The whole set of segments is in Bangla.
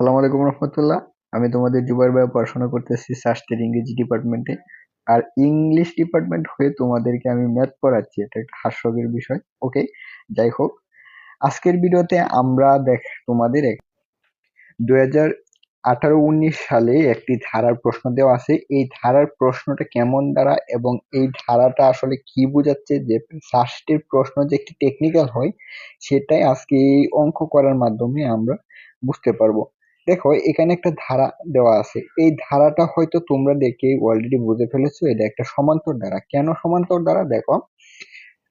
সালাম আলাইকুম রহমতুল্লাহ। আমি তোমাদের জুবাইর ভাই পড়াশোনা করতেছি সাস্টের ইংরেজি ডিপার্টমেন্টে আর ইংলিশ ডিপার্টমেন্ট হয়ে তোমাদেরকে আমি ম্যাথ পড়াচ্ছি, এটা একটা হাস্যকর বিষয় ওকে যাই হোক, আজকের ভিডিওতে আমরা দেখ, তোমাদের হাজার আঠারো উনিশ সালে একটি ধারার প্রশ্ন দেওয়া আছে। এই ধারার প্রশ্নটা কেমন দ্বারা এবং এই ধারাটা আসলে কি বোঝাচ্ছে যে সাস্টের প্রশ্ন যে একটি টেকনিক্যাল হয়, সেটাই আজকে এই অঙ্ক করার মাধ্যমে আমরা বুঝতে পারব। দেখো, এখানে একটা ধারা দেওয়া আছে। এই ধারাটা হয়তো তোমরা দেখে অলরেডি বুঝে ফেলেছো, এটা একটা সমান্তর ধারা। কেন সমান্তর ধারা? দেখো,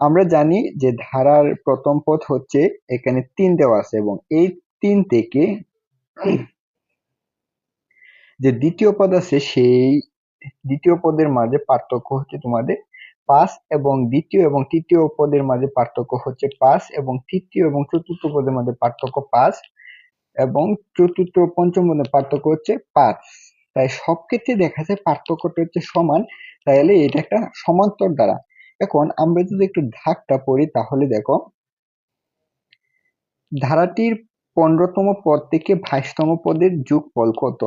আমরা জানি যে ধারার প্রথম পথ হচ্ছে এখানে তিন দেওয়া আছে এবং এই তিন থেকে যে দ্বিতীয় পদ আছে, সেই দ্বিতীয় পদের মাঝে পার্থক্য হচ্ছে তোমাদের পাঁচ এবং দ্বিতীয় এবং তৃতীয় পদের মাঝে পার্থক্য হচ্ছে পাঁচ এবং তৃতীয় এবং চতুর্থ পদের মাঝে পার্থক্য পাঁচ। এবং চতুর্থ পঞ্চম পদের পার্থক্য হচ্ছে পাঁচ। তাই সব ক্ষেত্রে দেখা যায় পার্থক্যটা হচ্ছে সমান তাহলে এটা একটা সমান্তর দ্বারা। এখন আমরা যদি একটু ধাকটা পড়ি, তাহলে দেখো, ধারাটির পনেরোতম পদ থেকে বাইশতম পদের যোগফল কত?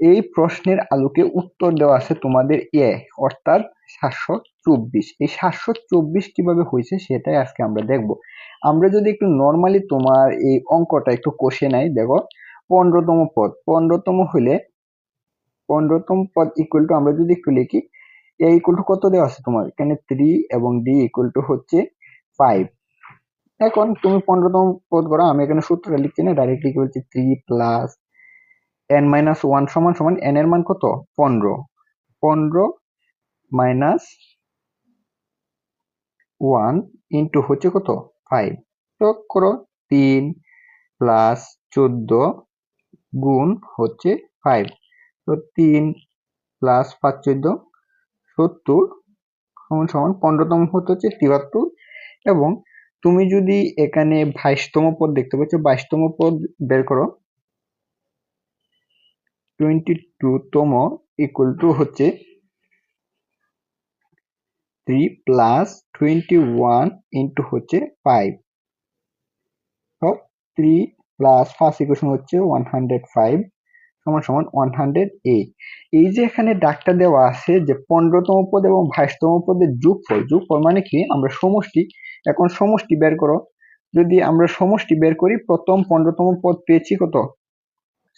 এই প্রশ্নের আলোকে উত্তর দেওয়া আছে তোমাদের এ, অর্থাৎ সাতশো চব্বিশ। এই সাতশো চব্বিশ কীভাবে হয়েছে সেটাই আজকে আমরা দেখব। আমরা যদি একটু নর্মালি তোমার এই অঙ্কটা একটু কষে নাই, দেখো, পনেরোতম পদ। পনেরোতম হলে, পনেরোতম পদ ইকুয়াল টু আমরা যদি একটু লিখি এ ইকুয়াল টু কত দেওয়া আছে তোমার? এখানে থ্রি এবং ডি ইকুয়াল টু হচ্ছে ফাইভ এখন তুমি পনেরোতম পদ করো, আমি এখানে সূত্রটা লিখছি না ডাইরেক্ট লিখে বলছি? Three plus N minus one সমান সমান এন এর মান কত? পনেরো। পনেরো মাইনাস ওয়ান ইন্টু হচ্ছে কত? ফাইভ। যোগ করো তিন প্লাস চোদ্দ গুণ হচ্ছে ফাইভ। তো তিন প্লাস পাঁচ চোদ্দ, সত্তর সমান সমান পনেরোতম হতে হচ্ছে তিহাত্তর এবং তুমি যদি এখানে বাইশতম পদ দেখতে পাচ্ছ, বাইশতম পদ বের করো। টোয়েন্টি টু তম ইকুয়াল টু হচ্ছে three plus twenty one into হচ্ছে five three plus first equation হচ্ছে ওয়ান হান্ড্রেড ফাইভ সমান সমান ওয়ান হান্ড্রেড এইট এই যে এখানে ডাকটা দেওয়া আছে যে পনেরোতম পদ এবং বাইশতম পদের যোগফল যোগফল মানে কি? আমরা সমষ্টি, এখন সমষ্টি বের করো। যদি আমরা সমষ্টি বের করি, প্রথম পনেরোতম পদ পেয়েছি কত?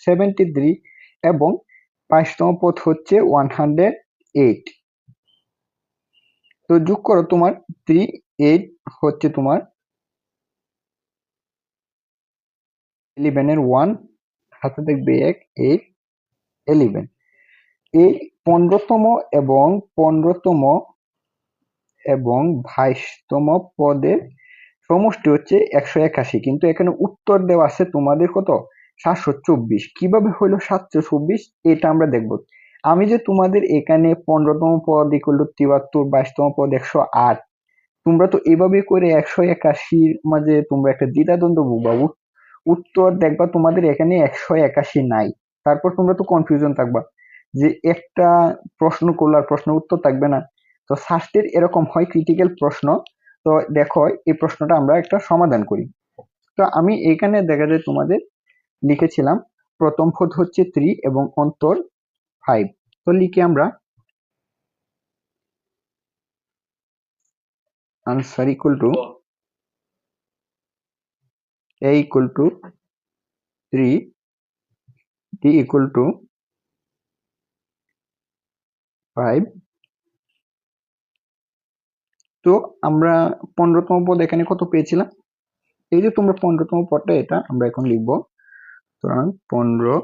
সেভেন্টি থ্রি এবং বাইশতম পদ হচ্ছে ওয়ান হান্ড্রেড এইট তো যোগ করো তোমার থ্রি এইট হচ্ছে তোমার ইলেভেনের ওয়ান হাতে দেখবে এক এইট ইলেভেন এই পনেরোতম এবং পনেরোতম এবং বাইশতম পদের সমষ্টি হচ্ছে একশো একাশি, কিন্তু এখানে উত্তর দেওয়া আছে তোমাদের কত? সাতশো চব্বিশ। কীভাবে হইল সাতশো চব্বিশ? এটা আমরা দেখব। আমি যে তোমাদের এখানে পনেরোতম পদ ইকুয়াল টু বাইশতম পদ একশো আট, তোমরা তো এভাবে করে একশো একাশির মাঝে তোমরা একটা দ্বিধাদ্বন্দ্ব বাবু। উত্তর দেখবা তোমাদের এখানে একশো একাশি নাই। তারপর তোমরা তো কনফিউশন থাকবা যে একটা প্রশ্ন করলে আর প্রশ্ন উত্তর থাকবে না। তো সাস্টের এরকম হয় ক্রিটিক্যাল প্রশ্ন। তো দেখো, এই প্রশ্নটা আমরা একটা সমাধান করি। তো আমি এখানে দেখা যায় তোমাদের লিখেছিলাম, প্রথম পদ হচ্ছে ত্রি এবং অন্তর ফাইভ। তো লিখে আমরা। Answer equal to a equal to 3 d equal to 5 তো আমরা পনেরোতম পদ এখানে কত পেয়েছিলাম? এই যে তোমরা পনেরোতম পদটা এটা আমরা এখন লিখব। সুতরাং পনেরো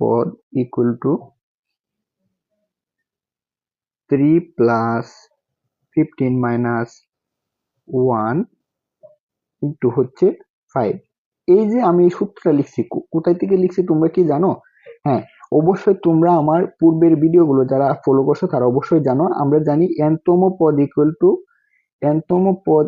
পদ equal to three plus fifteen minus one into হচ্ছে ফাইভ এই যে আমি সূত্রটা লিখছি কোথায় থেকে লিখছি তোমরা কি জানো? হ্যাঁ অবশ্যই তোমরা আমার পূর্বের ভিডিওগুলো যারা ফলো করছ তারা অবশ্যই জানো। আমরা জানি এনতম পদ ইকুয়াল টু এনতম পদ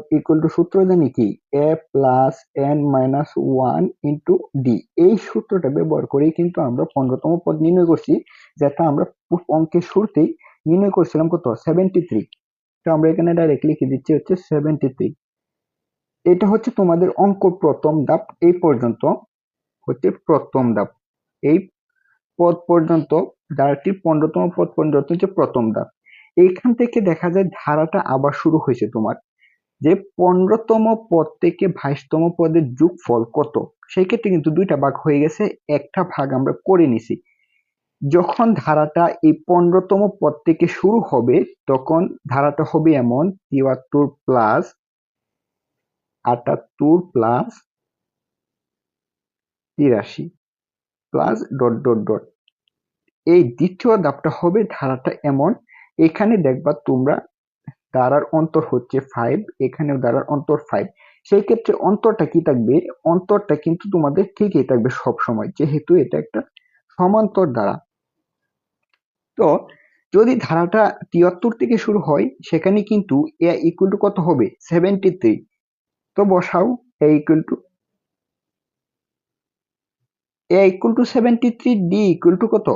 সূত্র জানি কি? A plus N minus one into D এই সূত্রটা ব্যবহার করেই কিন্তু আমরা পনেরোতম পদ নির্ণয় করছি। যেটা আমরা অঙ্কের শুরুতেই নির্ণয় করছিলাম কত? সেভেন্টি থ্রি তো আমরা এখানে ডাইরেক্ট লিখে দিচ্ছি হচ্ছে সেভেন্টি থ্রি এটা হচ্ছে তোমাদের অঙ্ক প্রথম ধাপ। এই পর্যন্ত হচ্ছে প্রথম ধাপ। এই পদ পর্যন্ত ধারাটির পনেরোতম পদ পর্যন্ত হচ্ছে প্রথম ধাপ। এইখান থেকে দেখা যায় ধারাটা আবার শুরু হয়েছে তোমার। যে পনেরোতম পদ থেকে বাইশতম পদের যোগফল কত? সেই ক্ষেত্রে কিন্তু দুইটা ভাগ হয়ে গেছে, একটা ভাগ আমরা করে নিছি। যখন ধারাটা এই পনেরোতম পদ থেকে শুরু হবে, তখন ধারাটা হবে এমন, তিয়াত্তর প্লাস আটাত্তর প্লাস তিরাশি প্লাস ডট ডট ডট। এই দ্বিতীয় ধাপটা হবে ধারাটা এমন এখানে দেখবা তোমরা দ্বারার অন্তর হচ্ছে ফাইভ এখানেও দ্বারার অন্তর ফাইভ সেই ক্ষেত্রে অন্তরটা কি থাকবে? অন্তরটা কিন্তু তোমাদের ঠিকই থাকবে সব সময় যেহেতু এটা একটা সমান্তর দ্বারা। তো যদি ধারাটা তিয়াত্তর থেকে শুরু হয়, সেখানে কিন্তু এ ইকুয়াল টু কত হবে? সেভেন্টি থ্রি তো বসাও A equal to A equal to seventy three D equal to কত?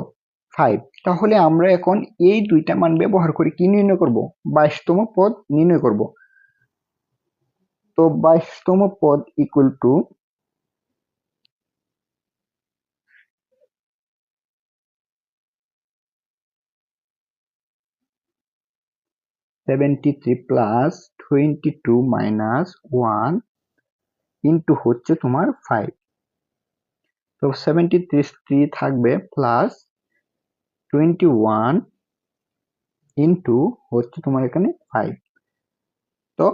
ফাইভ তাহলে আমরা এখন এই দুইটা মান ব্যবহার করে কি নির্ণয় করব? বাইশতম পদ নির্ণয় করব। তো বাইশতম পদ equal to seventy three plus twenty two minus one into হচ্ছে তোমার ফাইভ তো সেভেন্টি থ্রি থাকবে প্লাস টোয়েন্টি ওয়ান ইন্টু হচ্ছে তোমার এখানে ফাইভ তো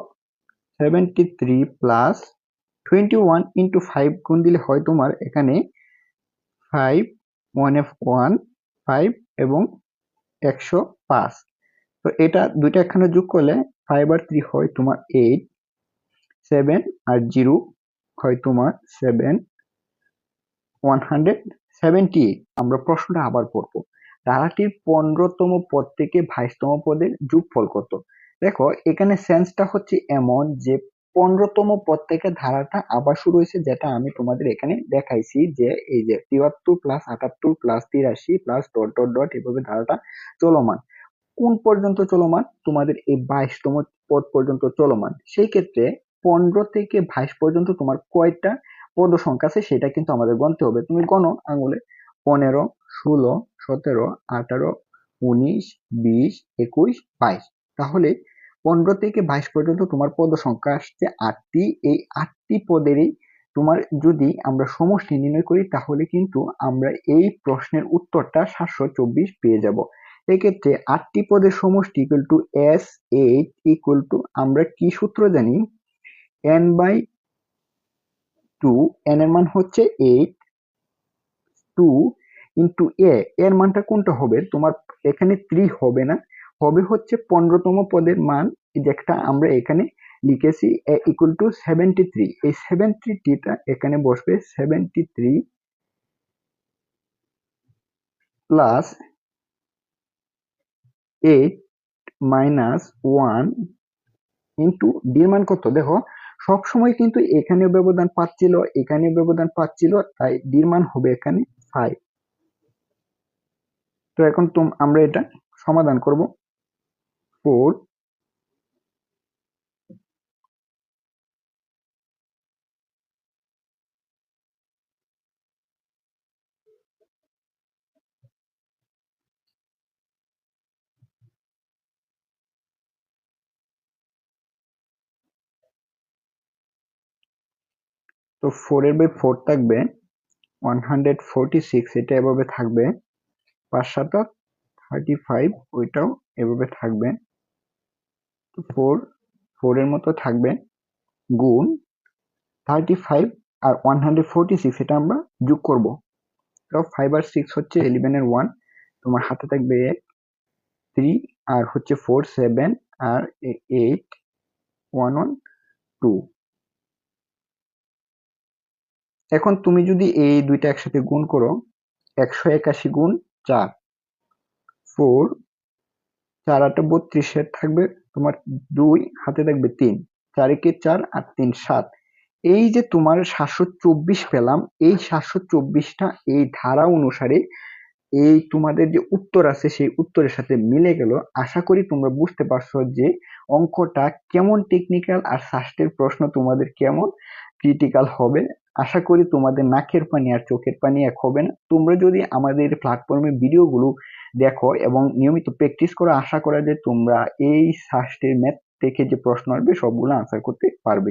seventy three plus twenty one into five গুণ দিলে হয় তোমার এখানে five one F one five এবং একশো পাঁচ। তো এটা দুইটা এখানে যোগ করলে ফাইভ আর থ্রি হয় তোমার এইট সেভেন আর জিরো হয় তোমার সেভেন ওয়ান হান্ড্রেড সেভেন্টি আমরা প্রশ্নটা আবার পড়ব ধারাটির পনেরোতম পদ থেকে বাইশতম পদের যোগফল কত? দেখো, এখানে সেন্সটা হচ্ছে এমন যে পনেরোতম পদ থেকে ধারাটা আবার শুরু হয়েছে, যেটা আমি তোমাদের এখানে দেখাইছি যে এই যে তিয়াত্তর প্লাস আটাত্তর প্লাস তিরাশি প্লাস ডট ডট ডট এভাবে ধারাটা চলমান। কোন পর্যন্ত চলমান? তোমাদের এই বাইশতম পদ পর্যন্ত চলমান। সেই ক্ষেত্রে পনেরো থেকে বাইশ পর্যন্ত তোমার কয়টা পদ সংখ্যা আছে সেটা কিন্তু আমাদের গণতে হবে। তুমি গণ আঙুলে পনেরো, ষোলো, সতেরো, আঠারো, উনিশ, বিশ, একুশ, বাইশ। তাহলে পনেরো থেকে বাইশ পর্যন্ত তোমার পদ সংখ্যা আসছে আটটি। এই আটটি পদেরই তোমার যদি আমরা সমষ্টি নির্ণয় করি, তাহলে কিন্তু আমরা এই প্রশ্নের উত্তরটা সাতশো চব্বিশ পেয়ে যাব। এক্ষেত্রে আটটি পদের সমষ্টি equal to S eight equal to আমরা কি সূত্র জানি? এন বাই টু এন এর মান হচ্ছে এইট টু ইন্টু এ এর মানটা কোনটা হবে? তোমার এখানে থ্রি হবে না। হবে হচ্ছে পনেরোতম পদের মান। যেটা আমরা এখানে লিখেছি A equal to seventy three এই সেভেন্টি থ্রিটা এখানে বসবে seventy three plus eight minus one into ডির মান কত? দেখো, সবসময় কিন্তু এখানে ব্যবধান পাচ্ছিল এখানে ব্যবধান পাচ্ছিল, তাই ডির মান হবে এখানে ফাইভ তো এখন আমরা এটা সমাধান করব। ফোর তো ফোর এর বাই ফোর থাকবে। ওয়ান হান্ড্রেড ফোরটি সিক্স এটা এভাবে থাকবে। পাঁচ থার্টি ফাইভ ওইটাও এভাবে থাকবে। ফোর ফোরের মতো থাকবে। গুণ থার্টি ফাইভ আর ওয়ান হান্ড্রেড ফোরটি সিক্স এটা আমরা যোগ করব। তো ফাইভ আর সিক্স হচ্ছে ইলেভেনের ওয়ান তোমার হাতে থাকবে এক থ্রি আর হচ্ছে ফোর সেভেন আর এইট ওয়ান ওয়ান টু এখন তুমি যদি এই দুইটা একসাথে গুণ করো, একশো একাশি গুণ চার। ফোর চার আটটা বত্রিশের থাকবে তোমার দুই, হাতে থাকবে তিন। চারিকে চার আর তিন, সাত। এই যে তোমার সাতশো চব্বিশ পেলাম, এই সাতশো চব্বিশটা এই ধারা অনুসারে এই তোমাদের যে উত্তর আছে, সেই উত্তরের সাথে মিলে গেল। আশা করি তোমরা বুঝতে পারছ যে অঙ্কটা কেমন টেকনিক্যাল আর সাস্টের প্রশ্ন তোমাদের কেমন ক্রিটিক্যাল হবে। আশা করি তোমাদের নাকের পানি আর চোখের পানি এক হবে না। তোমরা যদি আমাদের প্ল্যাটফর্মে ভিডিওগুলো দেখো এবং নিয়মিত প্র্যাকটিস করো, আশা করা যায় তোমরা এই সাস্টের ম্যাথ থেকে যে প্রশ্ন আসবে, সবগুলো আনসার করতে পারবে।